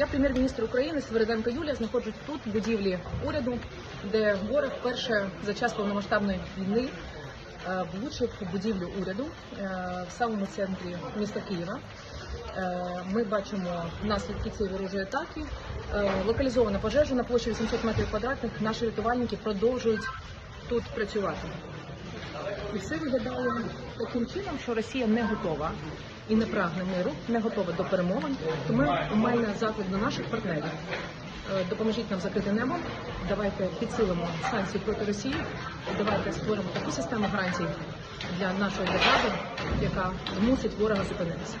Я прем'єр-міністр України Свериденко Юлія знаходжусь тут, в будівлі уряду, де ворог вперше за час повномасштабної війни е, влучив будівлю уряду е, в самому центрі міста Києва. Е, Ми бачимо наслідки цієї ворожої атаки. Локалізована пожежа на площі 800 метрів квадратних. Наші рятувальники продовжують тут працювати. І все виглядало таким чином, що Росія не готова і не прагне миру, не готова до перемовин. Тому у мене заклик до наших партнерів. Е, Допоможіть нам закрити небо. Давайте підсилимо санкції проти Росії. Давайте створимо таку систему гарантій для нашої держави, яка змусить ворога зупинитися.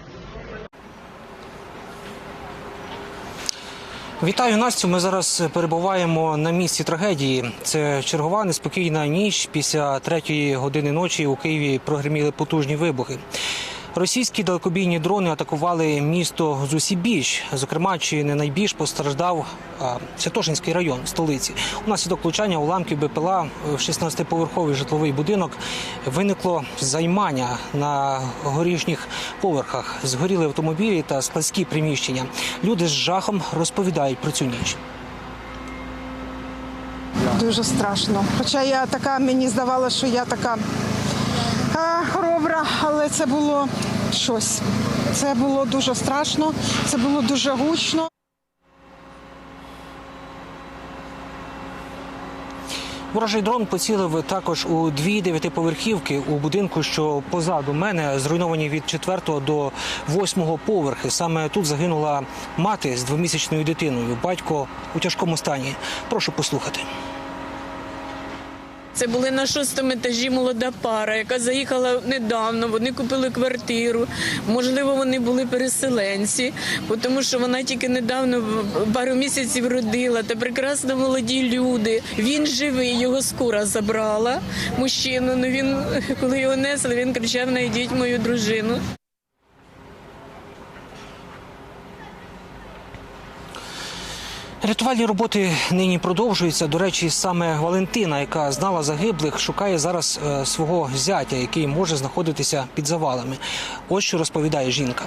Вітаю Настю. Ми зараз перебуваємо на місці трагедії. Це чергова неспокійна ніч. Після третьої години ночі у Києві прогреміли потужні вибухи. Російські далекобійні дрони атакували місто Зусібіч. Зокрема, чи не найбільш постраждав Святошинський район столиці. Унаслідок влучання уламків БПЛА в 16-поверховий житловий будинок виникло займання на горішніх поверхах. Згоріли автомобілі та складські приміщення. Люди з жахом розповідають про цю ніч. Дуже страшно. Хоча я така, мені здавалося, що я така хоробра, але це було щось. Це було дуже страшно, це було дуже гучно. Ворожий дрон поцілив також у дві дев'ятиповерхівки у будинку, що позаду мене зруйновані від четвертого до восьмого поверхи. Саме тут загинула мати з двомісячною дитиною. Батько у тяжкому стані. Прошу послухати. Це були на шостому етажі молода пара, яка заїхала недавно. Вони купили квартиру. Можливо, вони були переселенці, тому що вона тільки недавно пару місяців родила. Та прекрасно молоді люди. Він живий, його скура забрала мужчину. Ну він коли його несли, він кричав: знайдіть мою дружину. Рятувальні роботи нині продовжуються. До речі, саме Валентина, яка знала загиблих, шукає зараз е, свого зятя, який може знаходитися під завалами. Ось що розповідає жінка.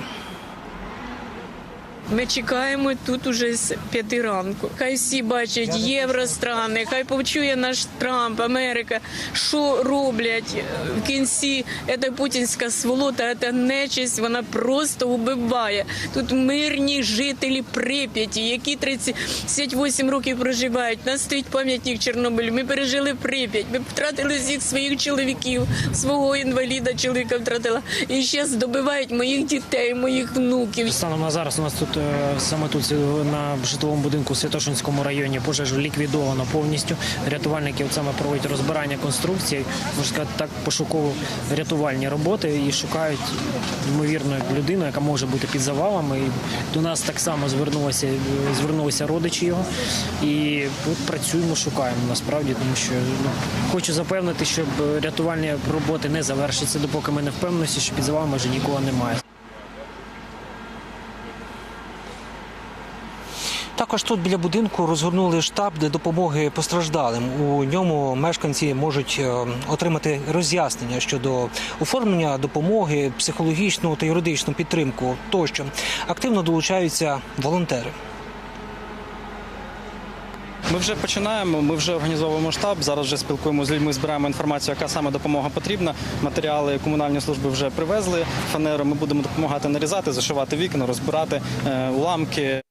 Ми чекаємо тут уже з п'яти ранку. Хай всі бачать євространи, хай почує наш Трамп, Америка, що роблять в кінці. Це путінська сволота, це нечисть, вона просто убиває. Тут мирні жителі Прип'яті, які 38 років проживають. Нас стоїть пам'ятник Чорнобилю. Ми пережили Прип'ять. Ми втратили всіх своїх чоловіків, свого інваліда чоловіка втратила. І зараз добивають моїх дітей, моїх внуків. Станом на зараз у нас тут е, саме тут е, на житловому будинку в Святошинському районі пожежу ліквідовано повністю. Рятувальники от саме проводять розбирання конструкцій, можна сказати, так пошуково-рятувальні роботи і шукають ймовірно людину, яка може бути під завалами. І до нас так само звернулися, е, звернулися родичі його. І от працюємо, шукаємо насправді, тому що ну, хочу запевнити, щоб рятувальні роботи не завершаться, допоки ми не впевнимося, що під завалами вже нікого немає. Також тут біля будинку розгорнули штаб для допомоги постраждалим. У ньому мешканці можуть е, отримати роз'яснення щодо оформлення допомоги, психологічну та юридичну підтримку тощо. Активно долучаються волонтери. Ми вже починаємо. Ми вже організовуємо штаб. Зараз вже спілкуємося з людьми, збираємо інформацію, яка саме допомога потрібна. Матеріали комунальні служби вже привезли. Фанеру ми будемо допомагати нарізати, зашивати вікна, розбирати е, уламки.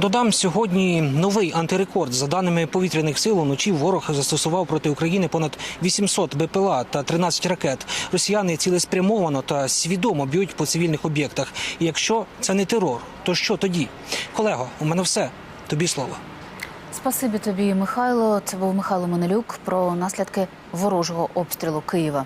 Додам сьогодні новий антирекорд. За даними повітряних сил, уночі ворог застосував проти України понад 800 БПЛА та 13 ракет. Росіяни цілеспрямовано та свідомо б'ють по цивільних об'єктах. І якщо це не терор, то що тоді? Колего, у мене все. Тобі слово. Спасибі тобі, Михайло. Це був Михайло Манелюк про наслідки ворожого обстрілу Києва.